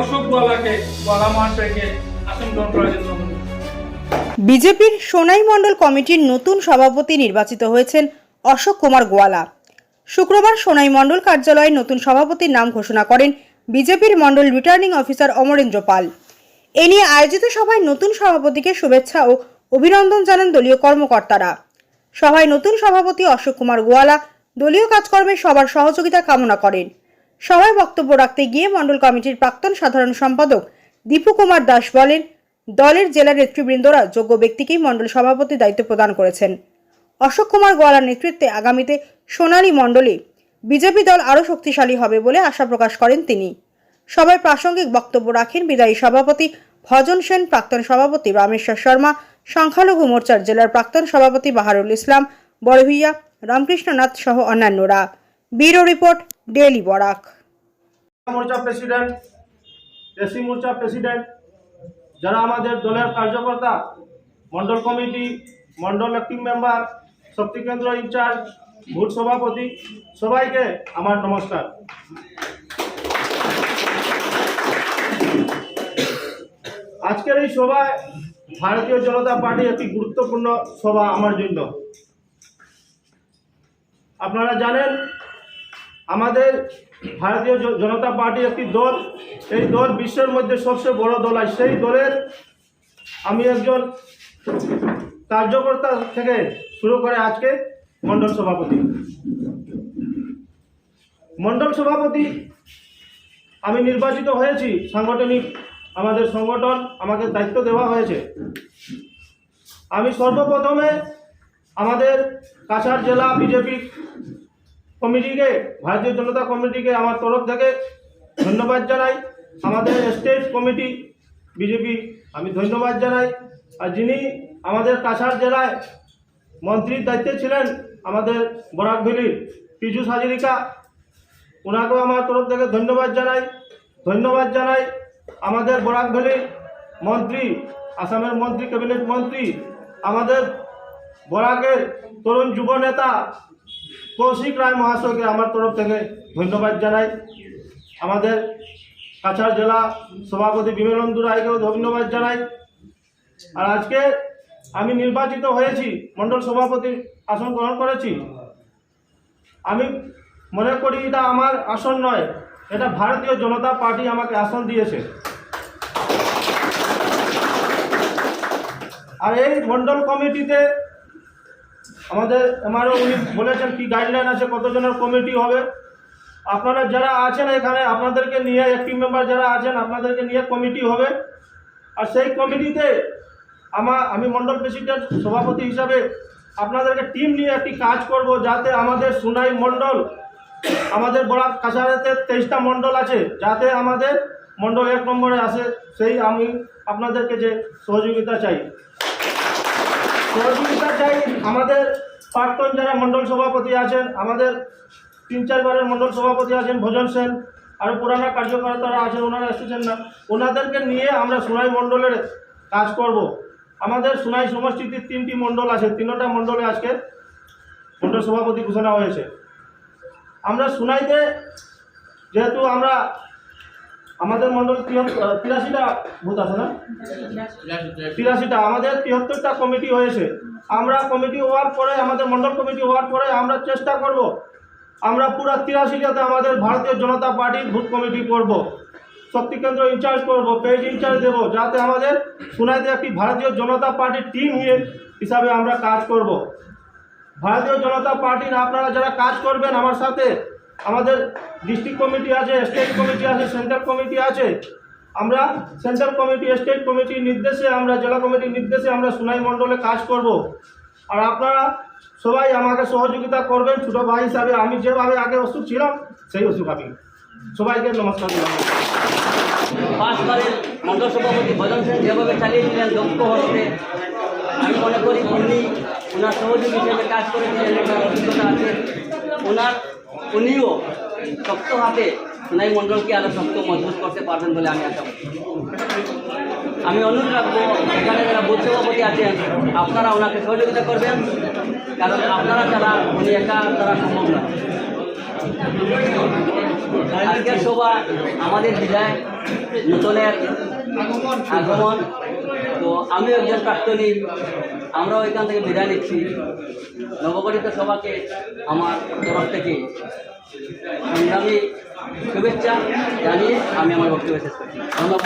অশোক গোয়ালাকে গোয়ালা মহাশয়কে আসন গ্রহণ করার জন্য বিজেপির সোনাই মণ্ডল কমিটির নতুন সভাপতি নির্বাচিত হয়েছেন অশোক কুমার গোয়ালা। শুক্রবার সোনাই মণ্ডল কার্যালয়ে নতুন সভাপতির নাম ঘোষণা করেন বিজেপির মণ্ডল রিটার্নিং অফিসার অমরেন্দ্র পাল। এ নিয়ে আয়োজিত সভায় নতুন সভাপতিকে শুভেচ্ছা ও অভিনন্দন জানান দলীয় কর্মকর্তারা। সভায় নতুন সভাপতি অশোক কুমার গোয়ালা দলীয় কাজকর্মে সবার সহযোগিতা কামনা করেন। সভায় বক্তব্য রাখতে গিয়ে মণ্ডল কমিটির প্রাক্তন সাধারণ সম্পাদক দীপু কুমার দাস বলেন, দলের জেলা নেতৃবৃন্দরা যোগ্য ব্যক্তিকেই মণ্ডল সভাপতি দায়িত্ব প্রদান করেছেন। অশোক কুমার গোয়ালার নেতৃত্বে আগামীতে সোনালী মণ্ডলে বিজেপি দল আরও শক্তিশালী হবে বলে আশা প্রকাশ করেন তিনি। সবাই প্রাসঙ্গিক বক্তব্য রাখেন বিদায়ী সভাপতি ভজন সেন, প্রাক্তন সভাপতি রামেশ্বর শর্মা সংখ্যালঘু মোর্চার জেলার প্রাক্তন সভাপতি বাহারুল ইসলাম, বড়ভূইয়া রামকৃষ্ণনাথ সহ অন্যান্যরা। Bureau report, daily Barak. মোর্চা প্রেসিডেন্ট এসি মোর্চা প্রেসিডেন্ট, যারা আমাদের দলের কার্যকর্তা, Mondal committee, Mondal acting member Shakti Kendra in charge vote সভাপতি, সবাইকে আমার নমস্কার। আজকের এই সভায় ভারতীয় জনতা পার্টি একটি গুরুত্বপূর্ণ সভা আমার জন্য। আপনারা জানেন, আমাদের ভারতীয় জনতা পার্টি একটি দল। এই দল বিশ্বের মধ্যে সবচেয়ে বড় দল, আর সেই দলের আমি একজন কার্যকর্তা থেকে শুরু করে আজকে মণ্ডল সভাপতি। মণ্ডল সভাপতি, আমি নির্বাচিত হয়েছি সাংগঠনিক আমাদের সংগঠন আমাকে দায়িত্ব দেওয়া হয়েছে। আমি সর্বপ্রথমে আমাদের কাছাড় জেলা বিজেপি কমিটিকে, ভারতীয় জনতা কমিটিকে আমার তরফ থেকে ধন্যবাদ জানাই। আমাদের স্টেট কমিটি বিজেপি, আমি ধন্যবাদ জানাই। আর যিনি আমাদের কাছাড় জেলায় মন্ত্রীর দায়িত্বে ছিলেন, আমাদের বরাকভেলির পীযুষ হাজরিকা ওনাকেও আমার তরফ থেকে ধন্যবাদ জানাই। ধন্যবাদ জানাই। আমাদের বরাকভেলির মন্ত্রী, আসামের মন্ত্রী, ক্যাবিনেট মন্ত্রী, আমাদের বরাকের তরুণ যুব নেতা কৌশিক রায় মহাশয়কে আমার তরফ থেকে ধন্যবাদ জানাই। আমাদের কাছাড় জেলা সভাপতি বিমলেন্দু রায়কেও ধন্যবাদ জানাই। আর আজকে আমি নির্বাচিত হয়েছি, মণ্ডল সভাপতির আসন গ্রহণ করেছি। আমি মনে করি এটা আমার আসন নয় এটা ভারতীয় জনতা পার্টি আমাকে আসন দিয়েছে। আর এই মণ্ডল কমিটিতে আমাদের আমারও উনি বলেছেন কি গাইডলাইন আছে, কতজনের কমিটি হবে। আপনারা যারা আছেন এখানে, আপনাদেরকে নিয়ে একটি মেম্বার যারা আছেন, আপনাদেরকে নিয়ে কমিটি হবে। আর সেই কমিটিতে আমার আমি মণ্ডল প্রেসিডেন্ট সভাপতি হিসাবে আপনাদেরকে টিম নিয়ে একটি কাজ করব যাতে আমাদের সুনাই মণ্ডল আমাদের বড় কাছাড়াতে তেইশটা মণ্ডল আছে, যাতে আমাদের মণ্ডল এক নম্বরে আসে, সেই আমি আপনাদেরকে যে সহযোগিতা চাই। সহযোগিতা চাই আমাদের প্রাক্তন যারা মণ্ডল সভাপতি আছেন, আমাদের তিন চারবারের মণ্ডল সভাপতি আছেন ভজন সেন আরও পুরানা কার্যকর্তারা আছেন, ওনারা এসেছেন না, ওনাদেরকে নিয়ে আমরা সোনাই মণ্ডলের কাজ করব। আমাদের সোনাই সমষ্টিতে তিনটি মণ্ডল আছে, তিনটা মণ্ডলে আজকে মণ্ডল সভাপতি ঘোষণা হয়েছে। আমরা সোনাইতে যেহেতু আমরা আমাদের মণ্ডল তিরাশিটা ভূত আছে না? তিরাশিটা, আমাদের তিয়াত্তরটা কমিটি হয়েছে। আমরা কমিটি হওয়ার পরে, আমাদের মণ্ডল কমিটি হওয়ার পরে আমরা চেষ্টা করব, আমরা পুরো তিরাশিটাতে আমাদের ভারতীয় জনতা পার্টির বুথ কমিটি করব, শক্তি কেন্দ্র ইনচার্জ করব পেজ ইনচার্জ দেবো, যাতে আমাদের সোনাইতে একটি ভারতীয় জনতা পার্টির টিম হিসাবে আমরা কাজ করব। ভারতীয় জনতা পার্টির আপনারা যারা কাজ করবেন আমার সাথে, আমাদের ডিস্ট্রিক্ট কমিটি আছে, স্টেট কমিটি আছে, সেন্ট্রাল কমিটি আছে, আমরা সেন্ট্রাল কমিটি, স্টেট কমিটির নির্দেশে আমরা, জেলা কমিটির নির্দেশে আমরা সুনাই মণ্ডলে কাজ করব। আর আপনারা সবাই আমাকে সহযোগিতা করবেন, ছোটো ভাই হিসাবে আমি যেভাবে আগে অসুখ ছিলাম, সেই অসুখ আমি। সবাইকে নমস্কার মণ্ডল সভাপতি ভজন সেন যেভাবে চালিয়েছিলেন দক্ষ হস্তে, আমি মনে করি উনি ওনার সহযোগী হিসেবে কাজ করেছিলেন ওনার অভিজ্ঞতা আছে। ওনার, উনিও শক্ত হাতে সোনাই মণ্ডলকে আরও শক্ত মজবুত করতে পারবেন বলে আমি আশা আমি অনুরোধ রাখব, এখানে যারা বুথ সভাপতি আছেন, আপনারা ওনাকে সহযোগিতা করবেন, কারণ আপনারা ছাড়া উনি একা তারা সম্ভব না। আজকের সভা আমাদের বিদায়। নূতনের আগমন। তো আমি একজন প্রাক্তনী আমরাও এখান থেকে বিদায় নিচ্ছি। নবগঠিত সভাকে আমার তরফ থেকে সংগ্রামী শুভেচ্ছা জানিয়ে আমি আমার বক্তব্য শেষ করছি। ধন্যবাদ।